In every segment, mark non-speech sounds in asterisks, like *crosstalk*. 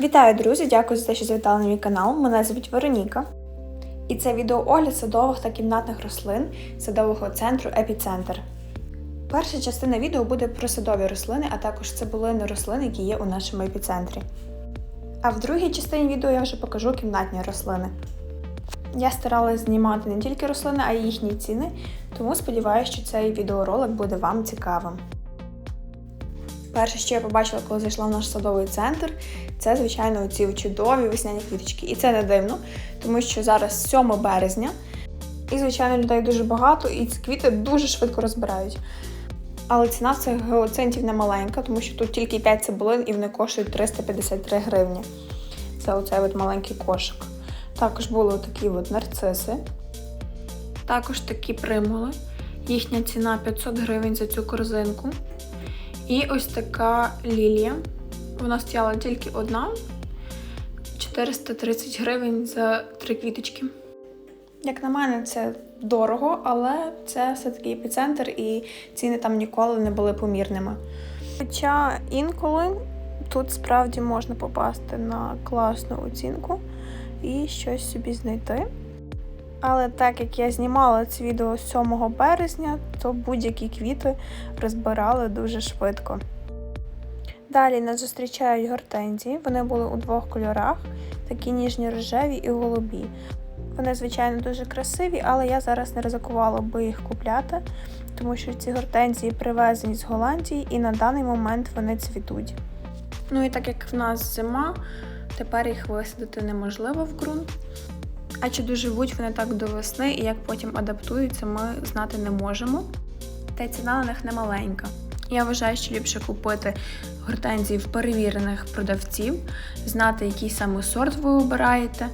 Вітаю, друзі! Дякую за те, що завітали на мій канал. Мене звуть Вероніка. І це відеоогляд садових та кімнатних рослин садового центру Епіцентр. Перша частина відео буде про садові рослини, а також цибулини рослин, які є у нашому епіцентрі. А в другій частині відео я вже покажу кімнатні рослини. Я старалась знімати не тільки рослини, а й їхні ціни, тому сподіваюся, що цей відеоролик буде вам цікавим. Перше, що я побачила, коли зайшла в наш садовий центр, це, звичайно, ці чудові весняні квіточки. І це не дивно, тому що зараз 7 березня, і, звичайно, людей дуже багато, і ці квіти дуже швидко розбирають. Але ціна цих геоцентів не маленька, тому що тут тільки 5 цибулин і вони коштують 353 гривні. Це оцей от маленький кошик. Також були такі от нарциси. Також такі примули. Їхня ціна 500 гривень за цю корзинку. І ось така лілія. Вона стояла тільки одна. 430 гривень за три квіточки. Як на мене, це дорого, але це все-таки епіцентр і ціни там ніколи не були помірними. Хоча інколи тут справді можна попасти на класну оцінку і щось собі знайти. Але так як я знімала це відео 7 березня, то будь-які квіти розбирали дуже швидко. Далі нас зустрічають гортензії. Вони були у двох кольорах: такі ніжні рожеві і голубі. Вони, звичайно, дуже красиві, але я зараз не ризикувала би їх купляти, тому що ці гортензії привезені з Голландії і на даний момент вони цвітуть. Ну і так як в нас зима, тепер їх висадити неможливо в ґрунт. А чи доживуть вони так до весни і як потім адаптуються, ми знати не можемо. Та ціна на них не маленька. Я вважаю, що ліпше купити гортензії в перевірених продавців, знати, який саме сорт ви обираєте,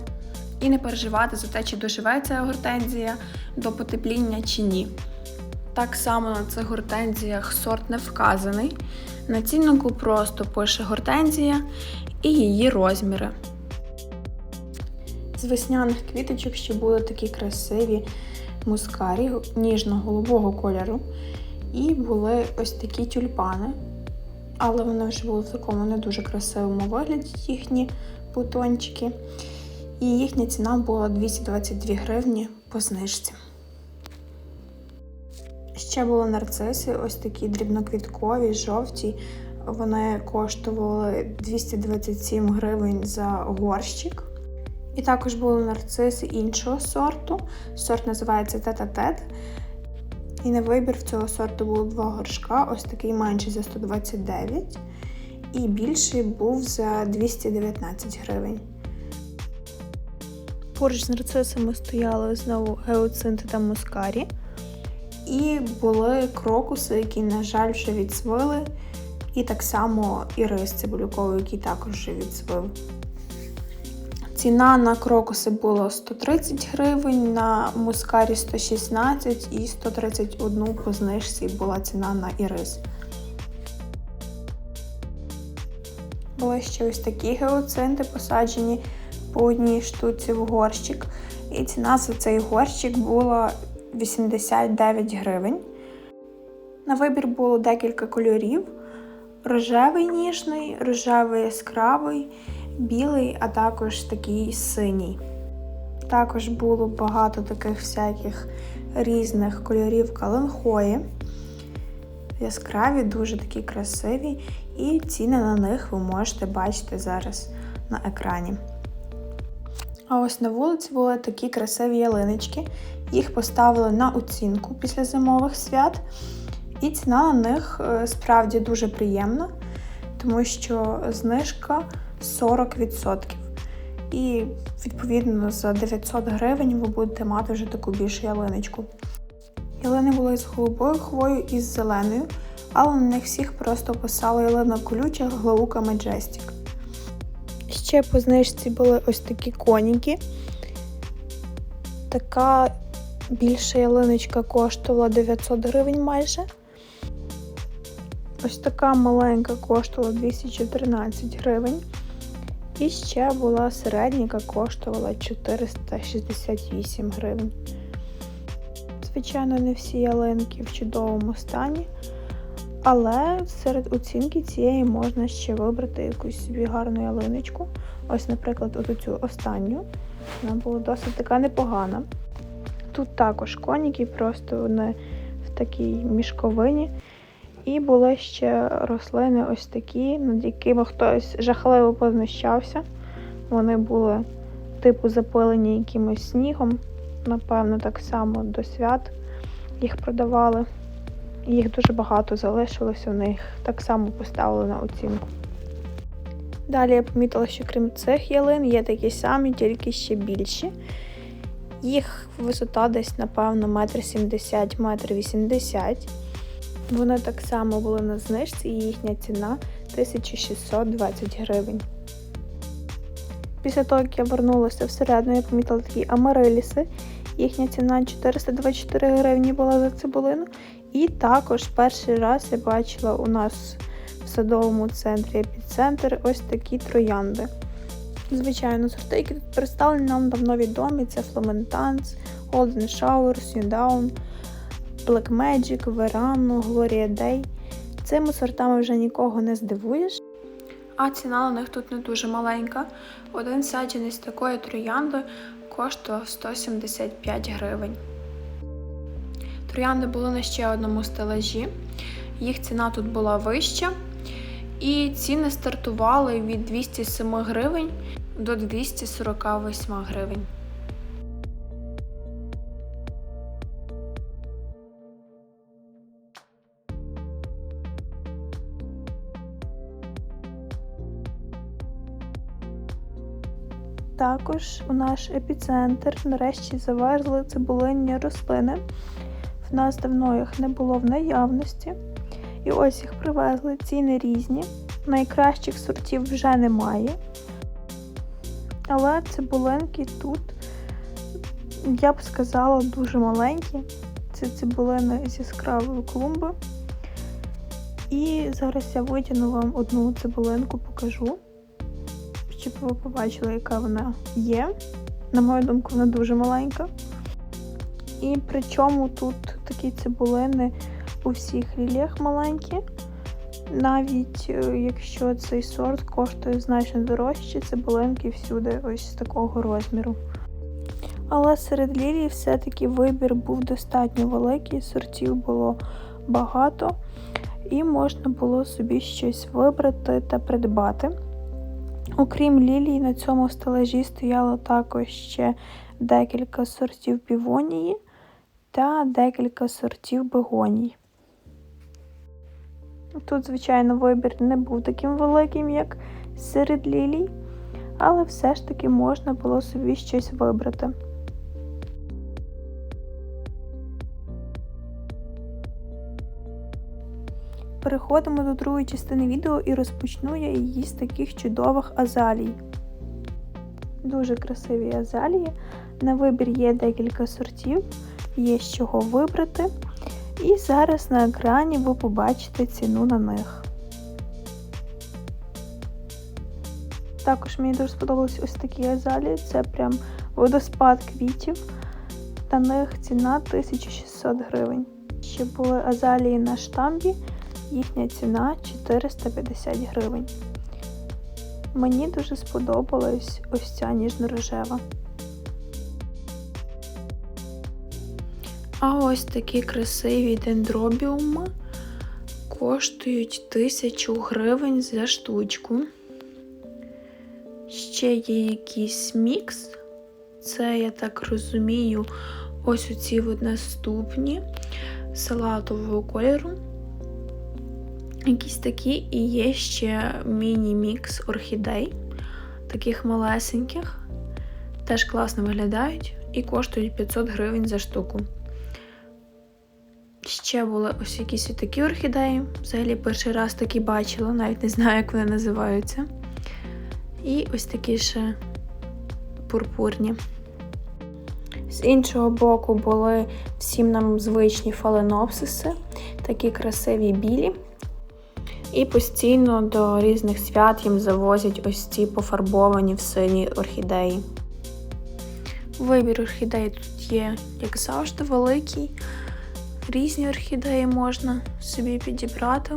і не переживати за те, чи доживе ця гортензія до потепління чи ні. Так само на цих гортензіях сорт не вказаний. На ціннику просто пише гортензія і її розміри. З весняних квіточок ще були такі красиві мускарі ніжно-голубого кольору. І були ось такі тюльпани. Але вони вже були в такому не дуже красивому вигляді, їхні бутончики. І їхня ціна була 222 гривні по знижці. Ще були нарциси, ось такі дрібноквіткові, жовті. Вони коштували 227 гривень за горщик. І також були нарциси іншого сорту. Сорт називається Тета-Тет. І на вибір в цього сорту було два горшка, ось такий менший за 129 і більший був за 219 гривень. Поруч з нарцисами стояли знову геоцинти та мускарі. І були крокуси, які, на жаль, вже відсвили. І так само ірис цибулюковий, який також вже відсвив. Ціна на крокуси була 130 гривень, на мускарі 116 і 131 по знижці була ціна на ірис. Були ще ось такі геоцинти посаджені по одній штуці в горщик. І ціна за цей горщик була 89 гривень. На вибір було декілька кольорів: рожевий ніжний, рожевий яскравий білий, а також такий синій. Також було багато таких всяких різних кольорів каленхої. Яскраві, дуже такі красиві, і ціни на них ви можете бачити зараз на екрані. А ось на вулиці були такі красиві ялиночки. Їх поставили на оцінку після зимових свят. І ціна на них е, справді дуже приємна, тому що знижка 40%. І, відповідно, за 900 гривень ви будете мати вже таку більшу ялиночку. Ялини були з голубою хвою і з зеленою, але на них всіх просто писала ялина колюча Глаука Majestic. Ще по знижці були ось такі коніки. Така більша ялиночка коштувала 900 гривень майже. Ось така маленька коштувала 214 гривень. І ще була середня, яка коштувала 468 гривень. Звичайно, не всі ялинки в чудовому стані, Але серед оцінки цієї можна ще вибрати якусь собі гарну ялиночку. Ось, наприклад, от цю останню. Вона була досить така непогана. Тут також коніки, просто вони в такій мішковині. І були ще рослини ось такі, над якими хтось жахливо познущався. Вони були типу запилені якимось снігом. Напевно, так само до свят їх продавали. Їх дуже багато залишилося, в них так само поставили на оцінку. Далі я помітила, що крім цих ялин є такі самі, тільки ще більші. Їх висота десь, напевно, метр сімдесят, метр вісімдесят. Вони так само були на знижці і їхня ціна 1620 гривень. Після того, як я вернулася всередину, я помітила такі амариліси. Їхня ціна 424 гривні була за цибулину. І також перший раз я бачила у нас в садовому центрі епіцентр ось такі троянди. Звичайно, сорти, які тут представлені, нам давно відомі. Це Flamentans, Golden Shower, Sundown, Black Magic, Verano, Gloria Day. Цими сортами вже нікого не здивуєш. А ціна на них тут не дуже маленька. Один саджанець такої троянди коштував 175 гривень. Троянди були на ще одному стелажі. Їх ціна тут була вища. І ціни стартували від 207 гривень до 248 гривень. Також у наш епіцентр нарешті завезли цибулинні рослини. В нас давно їх не було в наявності. І ось їх привезли. Ціни різні. Найкращих сортів вже немає. Але цибулинки тут, я б сказала, дуже маленькі. Це цибулини з яскравої клумби. І зараз я витягну вам одну цибулинку, покажу, щоб ви побачили, яка вона є. На мою думку, вона дуже маленька. І причому тут такі цибулини у всіх ліліях маленькі. Навіть е, якщо цей сорт коштує значно дорожче, цибулинки всюди ось такого розміру. Але серед лілій все-таки вибір був достатньо великий, сортів було багато, і можна було собі щось вибрати та придбати. Окрім лілій, на цьому стелажі стояло також ще декілька сортів півонії та декілька сортів бегоній. Тут, звичайно, вибір не був таким великим, як серед лілій, але все ж таки можна було собі щось вибрати. Переходимо до другої частини відео і розпочну я її з таких чудових азалій. Дуже красиві азалії. На вибір є декілька сортів, є з чого вибрати. І зараз на екрані ви побачите ціну на них. Також мені дуже сподобались ось такі азалії, це прям водоспад квітів. На них ціна 1600 гривень. Ще були азалії на штамбі, їхня ціна 450 гривень. Мені дуже сподобалась ось ця ніжно-рожева. А ось такі красиві дендробіуми коштують 1000 гривень за штучку. Ще є якийсь мікс. Це, я так розумію, ось оці от наступні салатового кольору. Якісь такі, і є ще міні-мікс орхідей, таких малесеньких. Теж класно виглядають і коштують 500 гривень за штуку. Ще були ось якісь такі орхідеї. Взагалі перший раз такі бачила, навіть не знаю, як вони називаються. І ось такі ще пурпурні. З іншого боку були всім нам звичні фаленопсиси, такі красиві білі. І постійно до різних свят їм завозять ось ці пофарбовані в сині орхідеї. Вибір орхідей тут є, як завжди, великий. Різні орхідеї можна собі підібрати,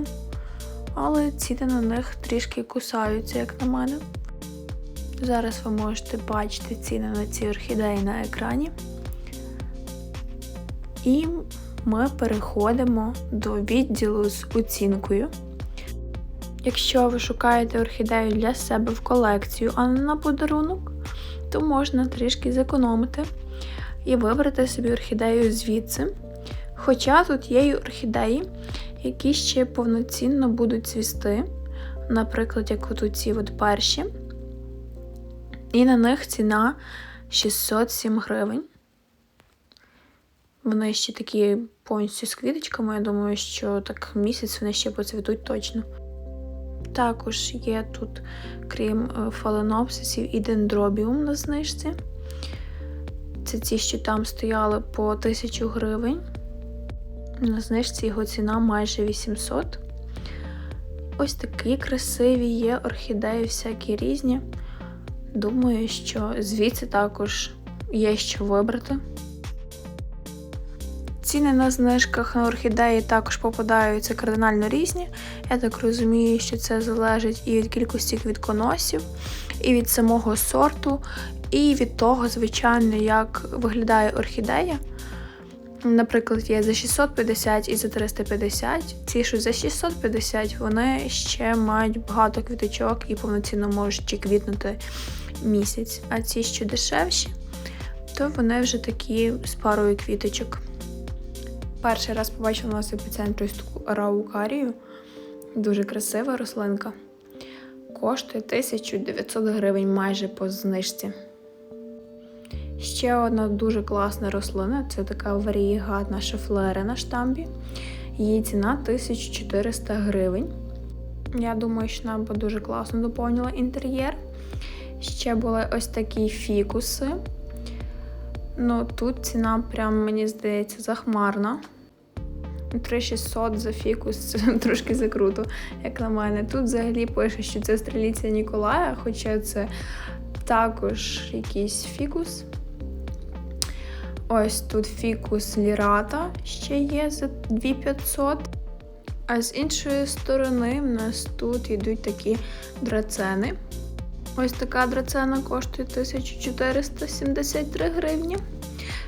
але ціни на них трішки кусаються, як на мене. Зараз ви можете бачити ціни на ці орхідеї на екрані. І ми переходимо до відділу з оцінкою. Якщо ви шукаєте орхідею для себе в колекцію, а не на подарунок, то можна трішки зекономити і вибрати собі орхідею звідси. Хоча тут є й орхідеї, які ще повноцінно будуть цвісти, наприклад, як от ці от перші. І на них ціна 607 гривень. Вони ще такі повністю з квіточками. Я думаю, що так місяць вони ще поцвітуть точно. Також є тут, крім е, фаленопсисів, і дендробіум на знижці. Це ті, що там стояли по 1000 гривень. На знижці його ціна майже 800. Ось такі красиві є орхідеї, всякі різні. Думаю, що звідси також є що вибрати. Ціни на знижках на орхідеї також попадаються кардинально різні. Я так розумію, що це залежить і від кількості квітконосів, і від самого сорту, і від того, звичайно, як виглядає орхідея. Наприклад, є за 650 і за 350. Ці, що за 650, вони ще мають багато квіточок і повноцінно можуть чи квітнути місяць. А ці, що дешевші, то вони вже такі з парою квіточок. Перший раз побачила у нас епіцентру ось таку раукарію. Дуже красива рослинка. Коштує 1900 гривень майже по знижці. Ще одна дуже класна рослина це така варієгатна шафлера на штамбі. Її ціна 1400 гривень. Я думаю, що нам би дуже класно доповнила інтер'єр. Ще були ось такі фікуси. Ну, тут ціна, прям, мені здається, захмарна. 3600 за фікус *laughs* трошки закруто, як на мене. Тут взагалі пише, що це стріліця Ніколая, хоча це також якийсь фікус. Ось тут фікус лірата ще є за 2500. А з іншої сторони, в нас тут йдуть такі драцени. Ось така драцена коштує 1473 гривні.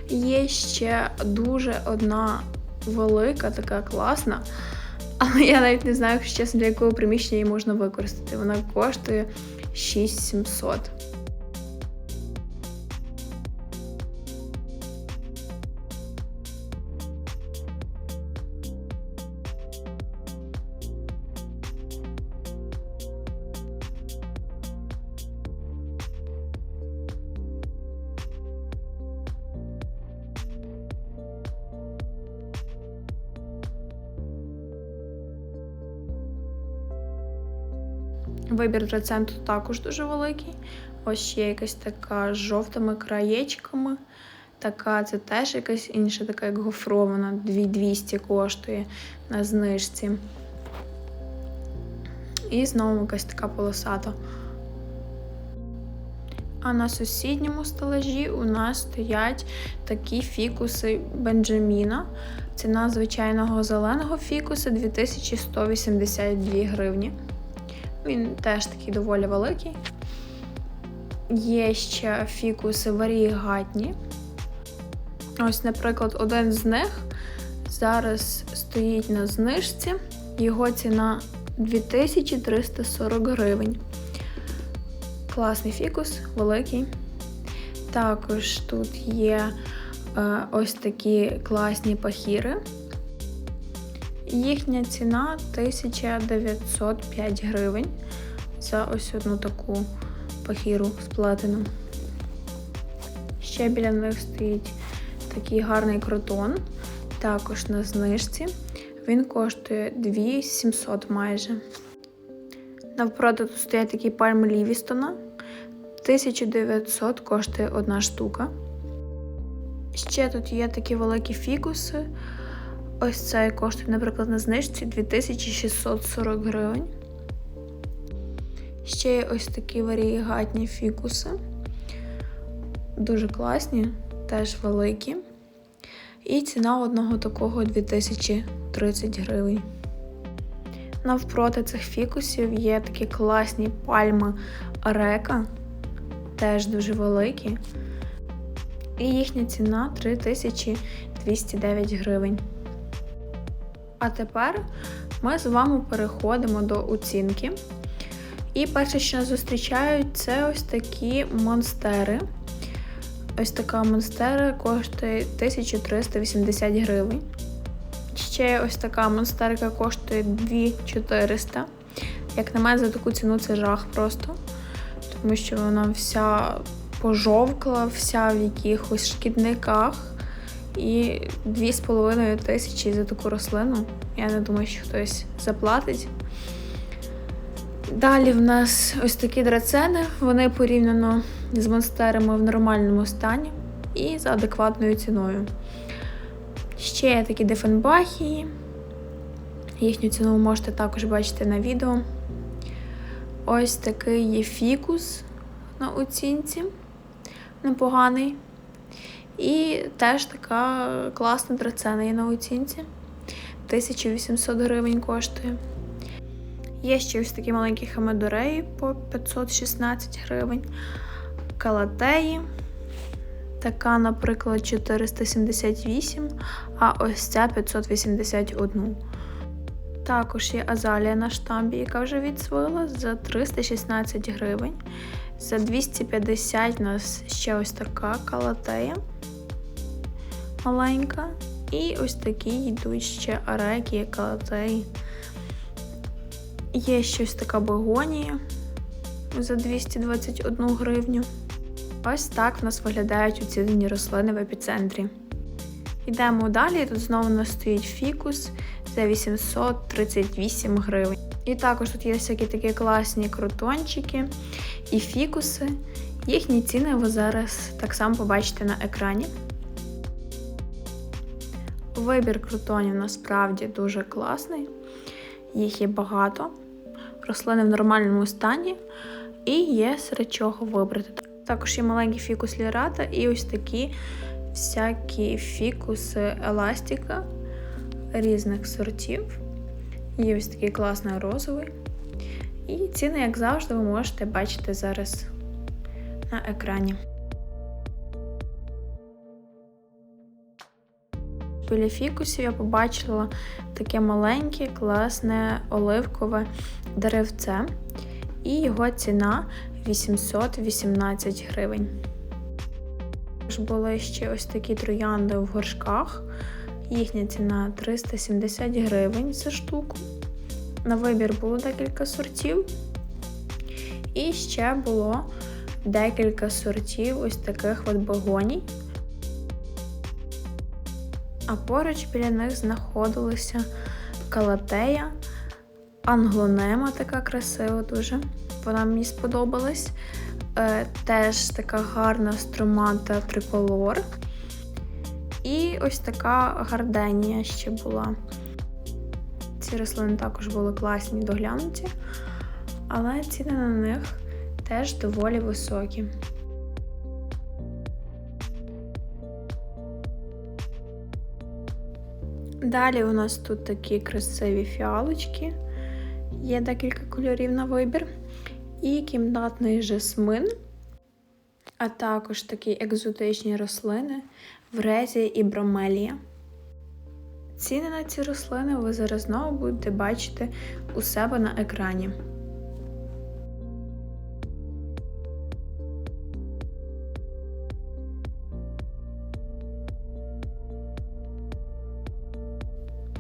Є ще дуже одна велика, така класна. Але я навіть не знаю, якщо чесно, для якого приміщення її можна використати. Вона коштує 6700. Вибір рецепту також дуже великий. Ось ще якась така з жовтими краєчками. Така, це теж якась інша, така як гофрована, 2200 коштує на знижці. І знову якась така полосата. А на сусідньому стелажі у нас стоять такі фікуси Бенджаміна. Ціна звичайного зеленого фікуса 2182 гривні. Він теж такий доволі великий. Є ще фікуси варієгатні. Ось, наприклад, один з них зараз стоїть на знижці, його ціна 2340 гривень. Класний фікус, великий. Також тут є е, ось такі класні пахіри. Їхня ціна 1905 гривень за ось одну таку пахіру з платином. Ще біля них стоїть такий гарний кротон, також на знижці. Він коштує 2700 майже. Навпроти тут стоять такі пальми Лівістона. 1900 коштує одна штука. Ще тут є такі великі фікуси. Ось цей коштує, наприклад, на знижці 2640 гривень. Ще є ось такі варієгатні фікуси. Дуже класні, теж великі. І ціна одного такого 2030 гривень. Навпроти цих фікусів є такі класні пальми Арека, теж дуже великі. І їхня ціна 3209 гривень. А тепер ми з вами переходимо до оцінки. І перше, що нас зустрічають, це ось такі монстери. Ось така монстера коштує 1380 гривень. Ще ось така монстерка коштує 2400. Як на мене, за таку ціну це жах просто. Тому що вона вся пожовкла, вся в якихось шкідниках. І 2,5 тисячі за таку рослину. Я не думаю, що хтось заплатить. Далі в нас ось такі драцени, вони порівняно з монстерами в нормальному стані і за адекватною ціною. Ще є такі дефенбахії. Їхню ціну ви можете також бачити на відео. Ось такий є фікус на оцінці, непоганий. І теж така класна драцена є на оцінці. 1800 гривень коштує. Є ще ось такі маленькі хамедореї по 516 гривень. Калатеї. Така, наприклад, 478, а ось ця 581. Також є азалія на штамбі, яка вже відсвила за 316 гривень. За 250 у нас ще ось така калатея маленька. І ось такі йдуть ще ареки, калатеї. Є щось така бегонія за 221 гривню. Ось так в нас виглядають оцінені рослини в епіцентрі. Йдемо далі, тут знову у нас стоїть фікус за 838 гривень. І також тут є всякі такі класні крутончики і фікуси. Їхні ціни ви зараз так само побачите на екрані. Вибір крутонів насправді дуже класний, їх є багато. Рослини в нормальному стані і є серед чого вибрати. Також є маленький фікус лірата і ось такі всякі фікуси еластика різних сортів. Є ось такий класний розовий. І ціни, як завжди, ви можете бачити зараз на екрані. Біля фікусів я побачила таке маленьке, класне оливкове деревце, і його ціна 818 гривень. Були ще ось такі троянди в горшках. Їхня ціна 370 гривень за штуку. На вибір було декілька сортів. І ще було декілька сортів ось таких от багоній. А поруч біля них знаходилася калатея, англонема така красива дуже. Вона мені сподобалась. Е, теж така гарна струмата триколор. І ось така гарденія ще була. Ці рослини також були класні доглянуті, але ціни на них теж доволі високі. Далі у нас тут такі красиві фіалочки, є декілька кольорів на вибір. І кімнатний жасмин, а також такі екзотичні рослини врезія і бромелія. Ціни на ці рослини ви зараз знову будете бачити у себе на екрані.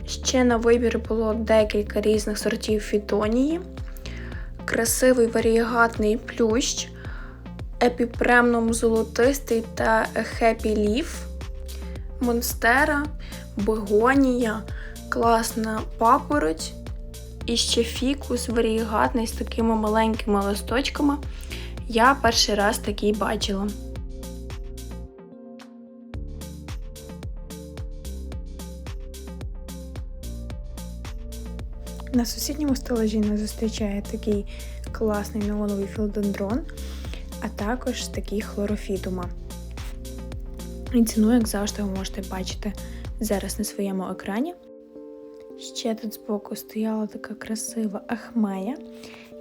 Ще на вибір було декілька різних сортів фітонії, красивий варієгатний плющ, епіпремном золотистий та хеппі ліф, монстера, бегонія, класна папороть і ще фікус варієгатний з такими маленькими листочками. Я перший раз такий бачила. На сусідньому стелажі нас зустрічає такий класний неоновий філодендрон, а також такий хлорофітума. І ціну, як завжди, ви можете бачити зараз на своєму екрані. Ще тут збоку стояла така красива ахмея.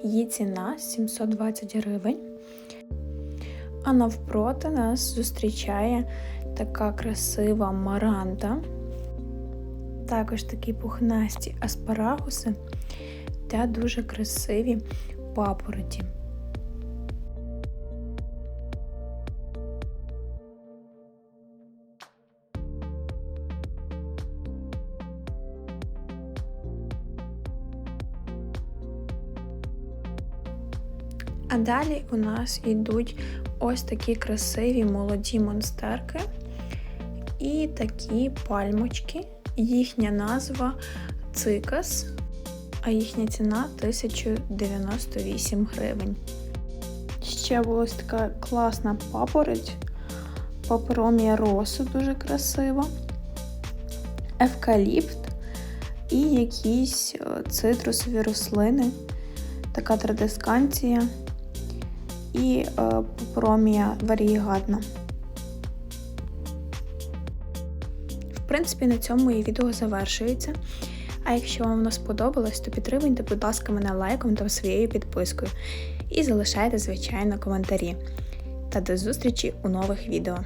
Її ціна 720 гривень. А навпроти нас зустрічає така красива маранта. Також такі пухнасті аспарагуси та дуже красиві папороті. Далі у нас йдуть ось такі красиві молоді монстерки і такі пальмочки. Їхня назва цикас, а їхня ціна 1098 гривень. Ще була ось така класна папороть, паперомія росу дуже красива, евкаліпт і якісь е, цитрусові рослини, така традисканція і е, папромія варієгатна. В принципі, на цьому моє відео завершується. А якщо вам воно сподобалось, то підтримуйте, будь ласка, мене лайком та своєю підпискою. І залишайте, звичайно, коментарі. Та до зустрічі у нових відео.